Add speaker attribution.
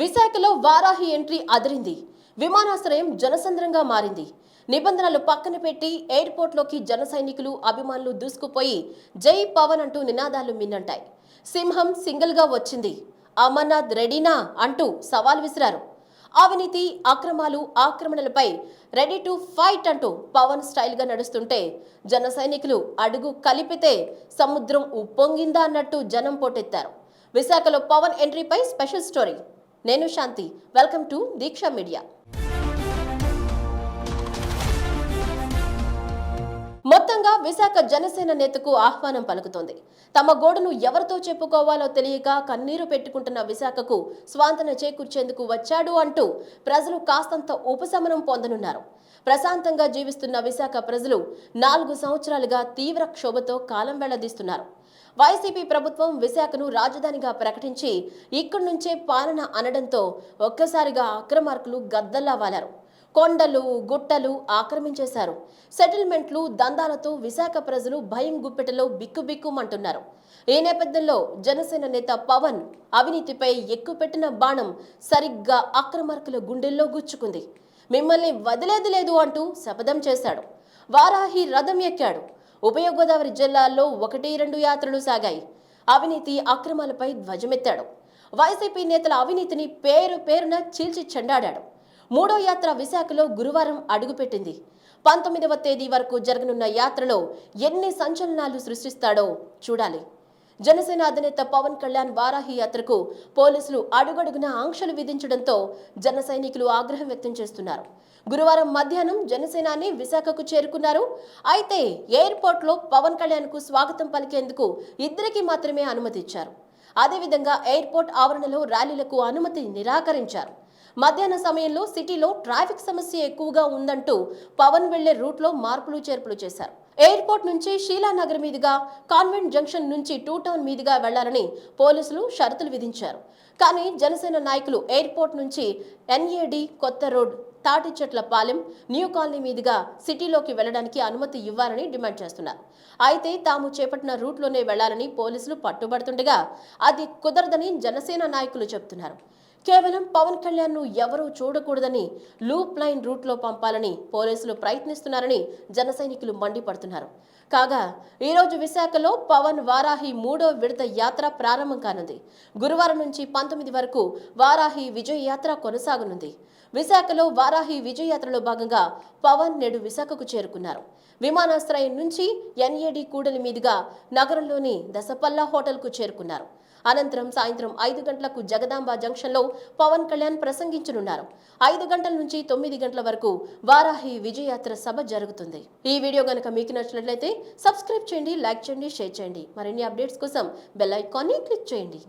Speaker 1: విశాఖలో వారాహి ఎంట్రీ అదిరింది. విమానాశ్రయం జనసంద్రంగా మారింది. నిబంధనలు పక్కన పెట్టి ఎయిర్పోర్ట్లోకి జన సైనికులు అభిమానులు దూసుకుపోయి జై పవన్ అంటూ నినాదాలు మిన్నంటాయి. సింహం సింగిల్గా వచ్చింది. అమర్నాథ్ రెడీనా అంటూ సవాల్ విసిరారు. అవినీతి అక్రమాలు ఆక్రమణలపై రెడీ టు ఫైట్ అంటూ పవన్ స్టైల్గా నడుస్తుంటే జన సైనికులు అడుగు కలిపితే సముద్రం ఉప్పొంగిందా అన్నట్టు జనం పోటెత్తారు. విశాఖలో పవన్ ఎంట్రీపై స్పెషల్ స్టోరీ. నేను Shanti. Welcome to Deeksha media. మొత్తంగా విశాఖ జనసేన నేతకు ఆహ్వానం పలుకుతోంది. తమ గోడును ఎవరితో చెప్పుకోవాలో తెలియక కన్నీరు పెట్టుకుంటున్న విశాఖకు స్వాంతన చేకూర్చేందుకు వచ్చాడు అంటూ ప్రజలు కాస్తంత ఉపశమనం పొందనున్నారు. ప్రశాంతంగా జీవిస్తున్న విశాఖ ప్రజలు నాలుగు సంవత్సరాలుగా తీవ్ర క్షోభతో కాలం వెళ్ళదీస్తున్నారు. వైసీపీ ప్రభుత్వం విశాఖను రాజధానిగా ప్రకటించి ఇక్కడి నుంచే పాలన అనడంతో ఒక్కసారిగా అక్రమార్కులు గద్దల్లా వాలారు. కొండలు గుట్టలు ఆక్రమించేశారు. సెటిల్మెంట్లు దందాలతో విశాఖ ప్రజలు భయం గుప్పెటలో బిక్కుబిక్కుమంటున్నారు. ఈ నేపథ్యంలో జనసేన నేత పవన్ అవినీతిపై ఎక్కుపెట్టిన బాణం సరిగ్గా అక్రమార్కుల గుండెల్లో గుచ్చుకుంది. మిమ్మల్ని వదిలేది లేదు అంటూ శపథం చేశాడు. వారాహి రథం ఎక్కాడు. ఉభయ గోదావరి జిల్లాల్లో ఒకటి రెండు యాత్రలు సాగాయి. అవినీతి అక్రమాలపై ధ్వజమెత్తాడు. వైసీపీ నేతల అవినీతిని పేరు పేరున చీల్చి చెండాడాడు. మూడో యాత్ర విశాఖలో గురువారం అడుగుపెట్టింది. పంతొమ్మిదవ తేదీ వరకు జరగనున్న యాత్రలో ఎన్ని సంచలనాలు సృష్టిస్తాడో చూడాలి. జనసేన అధినేత పవన్ కళ్యాణ్ వారాహి యాత్రకు పోలీసులు అడుగడుగున ఆంక్షలు విధించడంతో జన సైనికులు ఆగ్రహం వ్యక్తం చేస్తున్నారు. గురువారం మధ్యాహ్నం జనసేనాని విశాఖకు చేరుకున్నారు. అయితే ఎయిర్పోర్ట్లో పవన్ కళ్యాణ్కు స్వాగతం పలికేందుకు ఇద్దరికి మాత్రమే అనుమతి ఇచ్చారు అదేవిధంగా ఎయిర్పోర్ట్ ఆవరణలో ర్యాలీలకు అనుమతి నిరాకరించారు. మధ్యాహ్న సమయంలో సిటీలో ట్రాఫిక్ సమస్య ఎక్కువగా ఉందంటూ పవన్ వెళ్ళే రూట్లో మార్పులు చేర్పులు చేశారు. ఎయిర్పోర్ట్ నుంచి షీలానగర్ మీదుగా కాన్వెంట్ జంక్షన్ నుంచి టూ టౌన్ మీదుగా వెళ్ళాలని పోలీసులు షరతులు విధించారు. కానీ జనసేన నాయకులు ఎయిర్పోర్ట్ నుంచి ఎన్ఏడి కొత్త రోడ్ తాటి చెట్ల పాలెం న్యూ కాలనీ మీదుగా సిటీలోకి వెళ్ళడానికి అనుమతి ఇవ్వాలని డిమాండ్ చేస్తున్నారు. అయితే తాము చేపట్టిన రూట్లోనే వెళ్ళాలని పోలీసులు పట్టుబడుతుండగా అది కుదరదని జనసేన నాయకులు చెబుతున్నారు కేవలం పవన్ కళ్యాణ్ను ఎవరూ చూడకూడదని లూప్ లైన్ రూట్లో పంపాలని పోలీసులు ప్రయత్నిస్తున్నారని జనసైనికులు మండిపడుతున్నారు. కాగా ఈరోజు విశాఖలో పవన్ వారాహి మూడో విడత యాత్ర ప్రారంభం కానుంది. గురువారం నుంచి పంతొమ్మిది వరకు వారాహి విజయ యాత్ర కొనసాగనుంది. విశాఖలో వారాహి విజయయాత్రలో భాగంగా పవన్ నేడు విశాఖకు చేరుకున్నారు. విమానాశ్రయం నుంచి ఎన్ఏడి కూడలి మీదుగా నగరంలోని దసపల్లా హోటల్కు చేరుకున్నారు. అనంతరం సాయంత్రం ఐదు గంటలకు జగదాంబ జంక్షన్లో పవన్ కళ్యాణ్ ప్రసంగించనున్నారు. ఐదు గంటల నుంచి తొమ్మిది గంటల వరకు వారాహి విజయయాత్ర సభ జరుగుతుంది. ఈ వీడియో కనుక మీకు నచ్చినట్లయితే సబ్స్క్రైబ్ చేయండి లైక్ చేయండి షేర్ చేయండి. మరిన్ని అప్డేట్స్ కోసం బెల్ ఐకాన్ని క్లిక్ చేయండి.